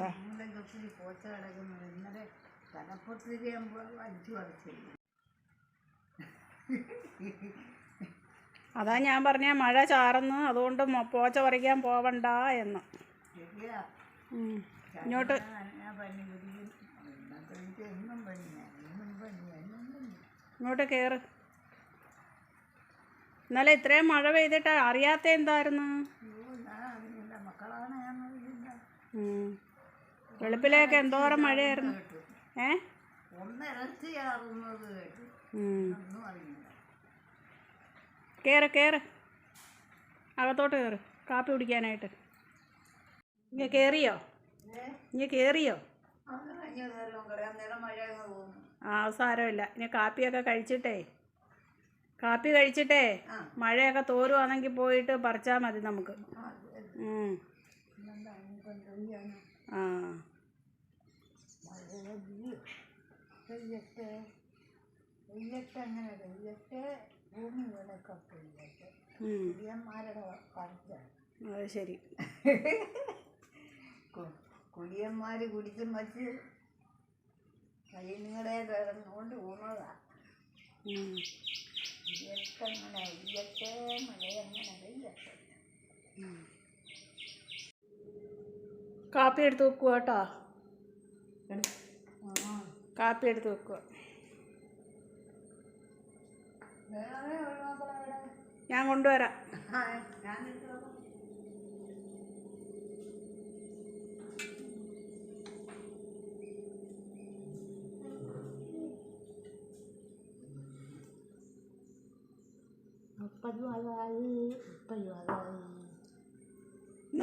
എന്താ? ഞങ്ങളുടെ ഒത്തിരി പോച്ച കിടക്കുന്നത് ഇന്നലെ തലപ്പത്തിരി അടിച്ചു പറിച്ചില്ല അതാ ഞാൻ പറഞ്ഞ മഴ ചാറുന്നു അതുകൊണ്ട് പോച്ച പറിക്കാൻ പോവണ്ട എന്ന്. ഇങ്ങോട്ട്. ഇങ്ങോട്ട് കേറ്. ഇന്നലെ ഇത്രയും മഴ പെയ്തിട്ട് അറിയാത്ത എന്തായിരുന്നു? മക്കളാണ്. വെളുപ്പിലേക്ക് എന്തോരം മഴയായിരുന്നു. ഏ? കയറ് കയറ് അകത്തോട്ട് കയറ് കാപ്പി കുടിക്കാനായിട്ട്. ഇങ്ങ കയറിയോ ഇങ്ങ കയറിയോ ആ സാരമില്ല. ഇനി കാപ്പിയൊക്കെ കഴിച്ചിട്ടേ. കാപ്പി കഴിച്ചിട്ടേ. മഴയൊക്കെ തോരുവാണെങ്കിൽ പോയിട്ട് പറിച്ചാൽ മതി നമുക്ക്. ആ, പെയ്യട്ടെ പെയ്യട്ടെ അങ്ങനെ പെയ്യട്ടെ ഭൂമി. കുടിയന്മാരുടെ അത് ശരി. കുടിയന്മാർ കുടിച്ച് മച്ച് കയ്യുങ്ങളെ കിടന്നുകൊണ്ട് ഊണതാ ഉം. പെയ്യട്ടെ അങ്ങനെ പെയ്യട്ടെ മഴ അങ്ങനെ പെയ്യട്ടെ കാപ്പി എടുത്ത് വെക്കുക കേട്ടോ. കാപ്പി എടുത്ത് വെക്കുക. ഞാൻ കൊണ്ടുവരാം.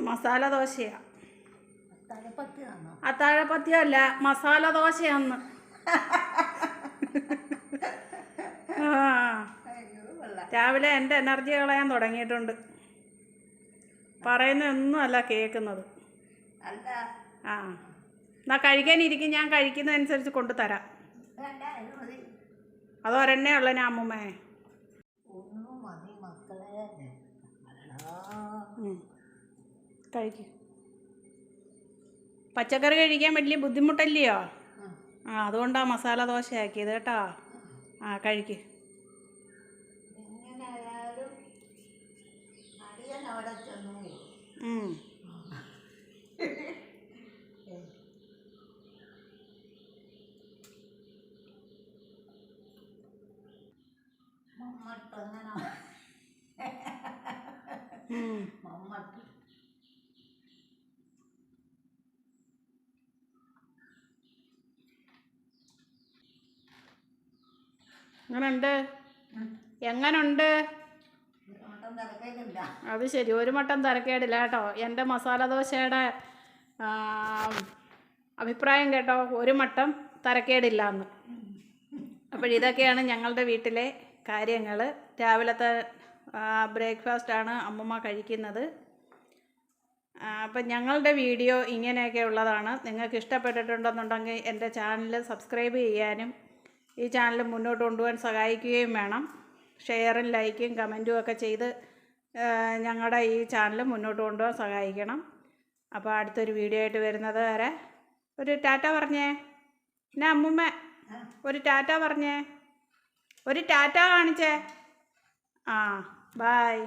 മസാല ദോശയാ. അത്താഴപ്പത്തിയല്ല മസാല ദോശയാന്ന്. ആ. രാവിലെ എന്റെ എനർജി കളയാൻ തുടങ്ങിയിട്ടുണ്ട്. പറയുന്നൊന്നും അല്ല കേൾക്കുന്നത്. ആ. എന്നാ കഴിക്കാനിരിക്കും ഞാൻ കഴിക്കുന്നതനുസരിച്ച് കൊണ്ടുതരാം വേണ്ട ഇത് മതി. അത് ഒരെണ്ണേ ഉള്ള ഞാൻ അമ്മുമ്മേ. കഴിക്കും. പച്ചക്കറി കഴിക്കാൻ വലിയ ബുദ്ധിമുട്ടല്ലയോ. ആ അതുകൊണ്ടാണ് മസാല ദോശ ആക്കിയത് കേട്ടോ ആ കഴിക്ക്. മമ്മട്ട് അങ്ങനെ. മമ്മട്ട് എങ്ങനുണ്ട്? എങ്ങനുണ്ട്? അത് ശരി ഒരു മട്ടം തിരക്കേടില്ല കേട്ടോ. എന്റെ മസാല ദോശയുടെ അഭിപ്രായം കേട്ടോ ഒരു മട്ടം തരക്കേടില്ല എന്ന് അപ്പോഴിതൊക്കെയാണ് ഞങ്ങളുടെ വീട്ടിലെ കാര്യങ്ങൾ രാവിലത്തെ ബ്രേക്ക്ഫാസ്റ്റാണ് അമ്മമ്മ കഴിക്കുന്നത്. അപ്പം ഞങ്ങളുടെ വീഡിയോ ഇങ്ങനെയൊക്കെ ഉള്ളതാണ്. നിങ്ങൾക്ക് ഇഷ്ടപ്പെട്ടിട്ടുണ്ടെന്നുണ്ടെങ്കിൽ എന്റെ ചാനൽ സബ്സ്ക്രൈബ് ചെയ്യാനും ഈ ചാനൽ മുന്നോട്ട് കൊണ്ടുപോകാൻ സഹായിക്കുകയും വേണം. ഷെയറും ലൈക്കും കമന്റും ഒക്കെ ചെയ്ത് ഞങ്ങളുടെ ഈ ചാനൽ മുന്നോട്ട് കൊണ്ടുപോകാൻ സഹായിക്കണം. അപ്പോൾ അടുത്തൊരു വീഡിയോ ആയിട്ട് വരുന്നത് വരെ ഒരു ടാറ്റ പറഞ്ഞേ. എന്നാ അമ്മുമ്മ? ഒരു ടാറ്റ പറഞ്ഞേ. ഒരു ടാറ്റ കാണിച്ചേ. ആ ബായ്